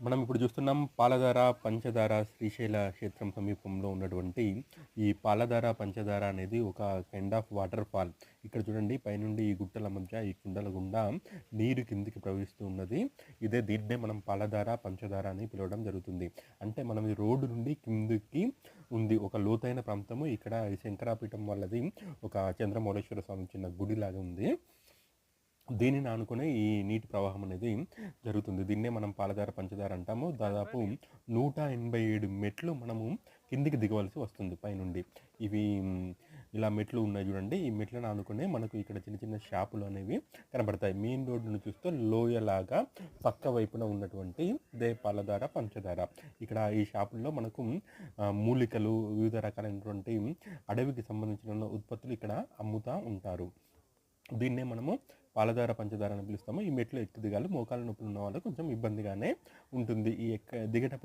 మనం ఇప్పుడు చూస్తున్నాం పాలధార పంచదార శ్రీశైల క్షేత్రం సమీపంలో ఉన్నటువంటి ఈ పాలధార పంచదార అనేది ఒక కైండ్ ఆఫ్ వాటర్ ఫాల్ ఇక్కడ చూడండి పైనుండి ఈ గుట్టల మధ్య ఈ కుండల గుండా నీరు కిందికి ప్రవహిస్తూ ఉన్నది. ఇదే దీన్నే మనం పాలధార పంచదార అని పిలవడం జరుగుతుంది. అంటే మనం ఈ రోడ్డు నుండి కిందికి ఉంది. ఒక లోతైన ప్రాంతము. ఇక్కడ ఈ శంకరాపీఠం వాళ్ళది. ఒక చంద్రమౌళేశ్వర స్వామి చిన్న గుడి లాగా ఉంది. దీనిని ఆనుకునే ఈ నీటి ప్రవాహం అనేది జరుగుతుంది. దీన్నే మనం పాలధార పంచదార అంటాము. దాదాపు నూట ఎనభై ఏడు మెట్లు మనము కిందికి దిగవలసి వస్తుంది పైనుండి. ఇవి ఇలా మెట్లు ఉన్నాయి చూడండి. ఈ మెట్లను ఆనుకునే మనకు ఇక్కడ చిన్న చిన్న షాపులు అనేవి కనబడతాయి. మెయిన్ రోడ్డును చూస్తే లోయలాగా పక్క వైపున ఉన్నటువంటి దే పాలధార పంచదార ఇక్కడ ఈ షాపుల్లో మనకు మూలికలు వివిధ రకాలైనటువంటి అడవికి సంబంధించిన ఉత్పత్తులు ఇక్కడ అమ్ముతూ ఉంటారు. దీన్నే మనము పాలధార పంచదార అని పిలుస్తాము ఈ మెట్లు ఎక్కి దిగాలి మోకాలు నొప్పులు ఉన్న వాళ్ళకి కొంచెం ఇబ్బందిగానే ఉంటుంది. ఈ ఎక్క దిగేటప్పుడు